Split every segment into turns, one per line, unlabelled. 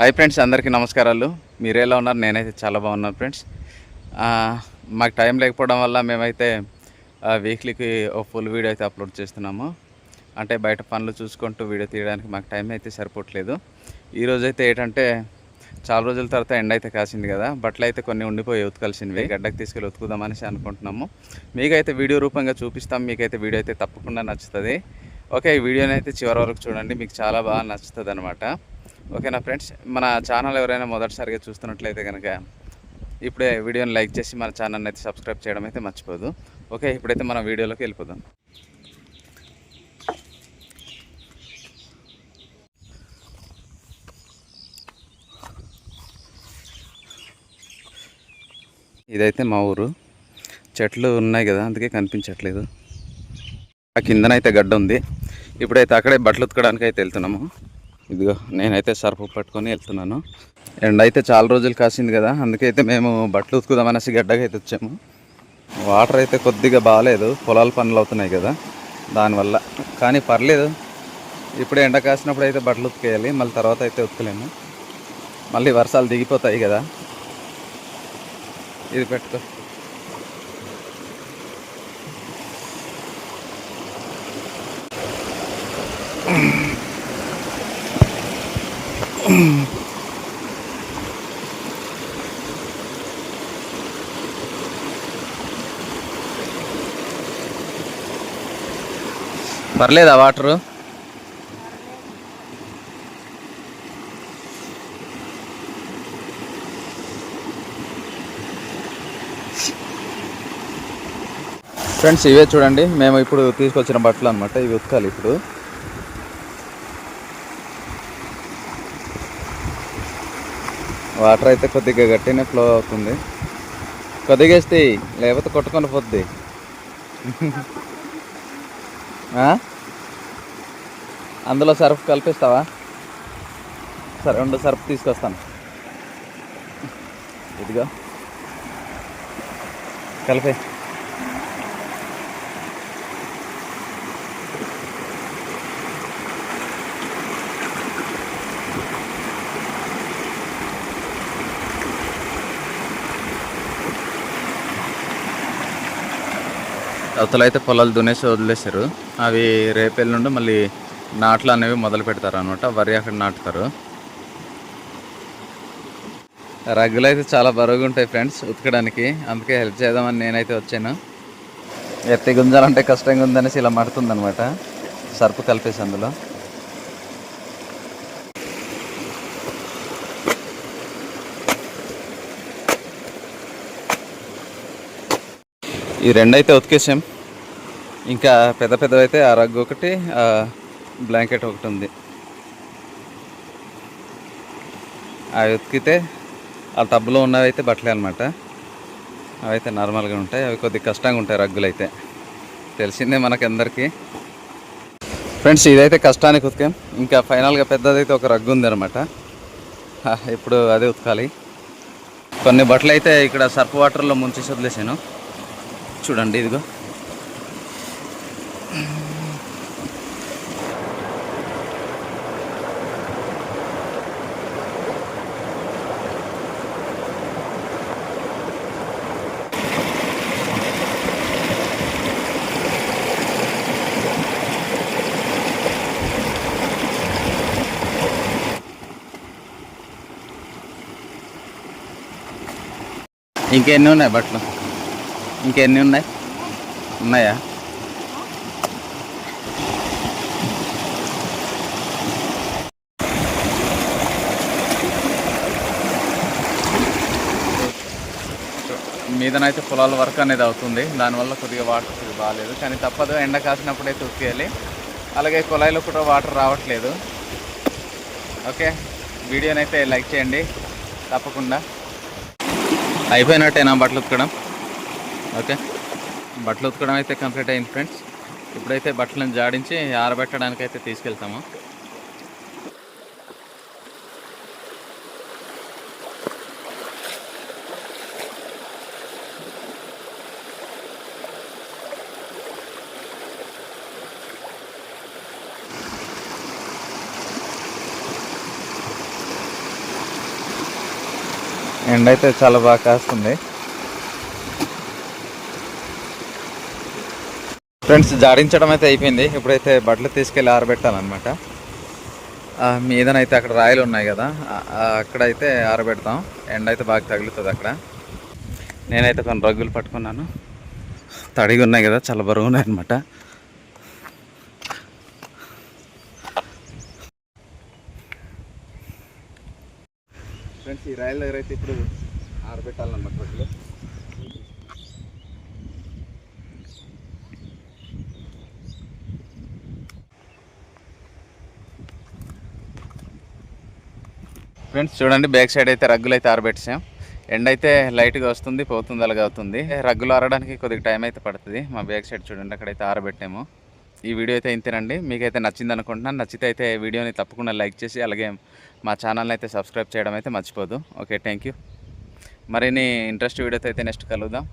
Hi friends అందరికీ నమస్కారాలు. మీరు ఎలా ఉన్నారు? నేనైతే చాలా బాగున్నాను ఫ్రెండ్స్ మాకు టైం లేకపోవడం వల్ల మేమైతే వీక్లీకి ఓ ఫుల్ వీడియో అయితే అప్లోడ్ చేస్తున్నాము. అంటే బయట పనులు చూసుకుంటూ వీడియో తీయడానికి మాకు టైం అయితే సరిపోవట్లేదు. ఈరోజు అయితే ఏంటంటే చాలా రోజుల తర్వాత ఎండ అయితే కాసింది కదా. బట్టలు అయితే కొన్ని ఉండిపోయి ఉతకాల్సినవి. గడ్డకు తీసుకెళ్ళి ఉతుకుదామనేసి అనుకుంటున్నాము. మీకైతే వీడియో రూపంగా చూపిస్తాం. మీకైతే వీడియో అయితే తప్పకుండా నచ్చుతుంది. ఓకే ఈ వీడియోని అయితే చివరి వరకు చూడండి. మీకు చాలా బాగా నచ్చుతుంది అనమాట ఓకేనా ఫ్రెండ్స్? మన ఛానల్ ఎవరైనా మొదటిసారిగా చూస్తున్నట్లయితే కనుక ఇప్పుడే వీడియోని లైక్ చేసి మన ఛానల్ని అయితే సబ్స్క్రైబ్ చేయడం అయితే మర్చిపోదు. ఓకే ఇప్పుడైతే మన వీడియోలోకి వెళ్ళిపోదాం. ఇదైతే మా ఊరు. చెట్లు ఉన్నాయి కదా అందుకే కనిపించట్లేదు. ఆ కిందనైతే గడ్డ ఉంది. ఇప్పుడైతే అక్కడే బట్టలు ఉతకడానికి అయితే వెళ్తున్నాము. ఇదిగో నేనైతే సర్ఫ్ పట్టుకొని వెళ్తున్నాను. ఎండ అయితే చాలా రోజులు కాసింది కదా అందుకైతే మేము బట్టలు ఉతుకుదామనేసి గడ్డగా అయితే వచ్చాము. వాటర్ అయితే కొద్దిగా బాగాలేదు పొలాల పనులు అవుతున్నాయి కదా దానివల్ల. కానీ పర్లేదు ఇప్పుడు ఎండ కాసినప్పుడు అయితే బట్టలు ఉతికేయాలి మళ్ళీ తర్వాత అయితే ఉతకలేము. మళ్ళీ వర్షాలు దిగిపోతాయి కదా. ఇది పెట్టుకో. పర్లేదా వాటరు? ఫ్రెండ్స్ ఇవే చూడండి. మేము ఇప్పుడు తీసుకొచ్చిన బట్టలు అనమాట ఇవి ఉతకాలి ఇప్పుడు. వాటర్ అయితే కొద్దిగా గట్టినే ఫ్లో అవుతుంది. కొద్దిగా వేస్తే లేకపోతే కొట్టుకొని పోద్ది. అందులో సర్ఫ్ కలిపిస్తావా? సరే రెండు సర్ఫ్ తీసుకొస్తాను. ఇదిగో. కలిపే అవతల అయితే పొలాలు దున్నేసి వదిలేశారు. అవి రేపు నుండి మళ్ళీ నాట్లు అనేవి మొదలు పెడతారు అనమాట వరి అక్కడ నాటుతారు. రగ్గులు అయితే చాలా బరువుగా ఉంటాయి ఫ్రెండ్స్ ఉతకడానికి. అందుకే హెల్ప్ చేద్దామని నేనైతే వచ్చాను. ఎత్తి గుంజాలంటే కష్టంగా ఉందనేసి ఇలా మడుతుంది అనమాట సర్పు కలిపేసి అందులో. ఈ రెండైతే ఉతికేసాం. ఇంకా పెద్ద పెద్దవైతే ఆ రగ్గు ఒకటి బ్లాంకెట్ ఒకటి ఉంది. అవి ఉతికితే ఆ టబ్లో ఉన్నవి అయితే బట్టలే అనమాట అవి అయితే నార్మల్గా ఉంటాయి. అవి కొద్దిగా కష్టంగా ఉంటాయి రగ్గులు అయితే. తెలిసిందే మనకందరికీ. ఫ్రెండ్స్ ఇదైతే కష్టానికి ఉతికాం. ఇంకా ఫైనల్గా పెద్దదైతే ఒక రగ్గు ఉంది అనమాట ఇప్పుడు అదే ఉతకాలి. కొన్ని బట్టలు అయితే ఇక్కడ సర్ఫ్ వాటర్లో ముంచేసి వదిలేసాను. చూడండి ఇదిగో. ఇంకెన్ని ఉన్నాయి బట్టలు? ఇంకెన్ని ఉన్నాయి? ఉన్నాయా? మీదనైతే పొలాల వర్క్ అనేది అవుతుంది. దానివల్ల కొద్దిగా వాటర్ కొద్దిగా బాగాలేదు కానీ తప్పదు ఎండ కాసినప్పుడే ఉతికేయాలి అలాగే కుళాయిలో కూడా వాటర్ రావట్లేదు. ఓకే వీడియోనైతే లైక్ చేయండి. తప్పకుండా. అయిపోయినట్టేనా బట్టలు ఉతకడం? ఓకే. బట్టలు ఉతకడం అయితే కంప్లీట్ అయింది ఫ్రెండ్స్. ఇప్పుడైతే బట్టలను జాడించి ఆరబెట్టడానికి అయితే తీసుకెళ్తాము. ఎండ అయితే చాలా బాగా కాస్తుంది. ఫ్రెండ్స్ జాడించడం అయితే అయిపోయింది. ఇప్పుడైతే బట్టలు తీసుకెళ్ళి ఆరబెట్టాలన్నమాట. మీదనైతే అక్కడ రాయలు ఉన్నాయి కదా అక్కడ అయితే అక్కడైతే ఆరబెడతాం. ఎండ అయితే బాగా తగులుతుంది అక్కడ. నేనైతే కొన్ని రగ్గులు పట్టుకున్నాను. తడిగా ఉన్నాయి కదా చాలా బరువు ఉన్నాయి అనమాట ఫ్రెండ్స్ ఈ రాయల దగ్గర అయితే ఇప్పుడు ఆరబెట్టాలన్నమాట రగ్గులు ఫ్రెండ్స్ చూడండి బ్యాక్ సైడ్ అయితే రగ్గులు అయితే ఆరబెట్టాం ఎండ్ అయితే లైట్గా వస్తుంది పోతుంది అలాగే అవుతుంది. రగ్గులు ఆరడానికి కొద్దిగా టైం అయితే పడుతుంది. మా బ్యాక్ సైడ్ చూడండి అక్కడైతే ఆరబెట్టాము. ఈ వీడియో అయితే ఇంతేనండి. మీకైతే నచ్చింది అనుకుంటున్నాను. నచ్చితే అయితే వీడియోని తప్పకుండా లైక్ చేసి అలాగే మా ఛానల్ని అయితే సబ్స్క్రైబ్ చేయడం అయితే మర్చిపోదు. ఓకే థ్యాంక్ యూ మరిన్ని ఇంట్రెస్ట్ వీడియోతో అయితే నెక్స్ట్ కలుద్దాం.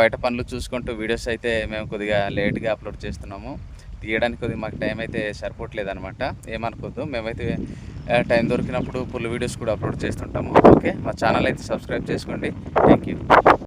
బయట పనులు చూసుకుంటూ వీడియోస్ అయితే మేము కొద్దిగా లేట్గా అప్లోడ్ చేస్తున్నాము. తీయడానికి కొద్దిగా మాకు టైం అయితే సరిపోవట్లేదు అనమాట ఏమనుకోద్దు. మేమైతే టైం దొరికినప్పుడు ఫుల్ వీడియోస్ కూడా అప్లోడ్ చేస్తుంటాము. ఓకే మా ఛానల్ అయితే సబ్స్క్రైబ్ చేసుకోండి. Thank you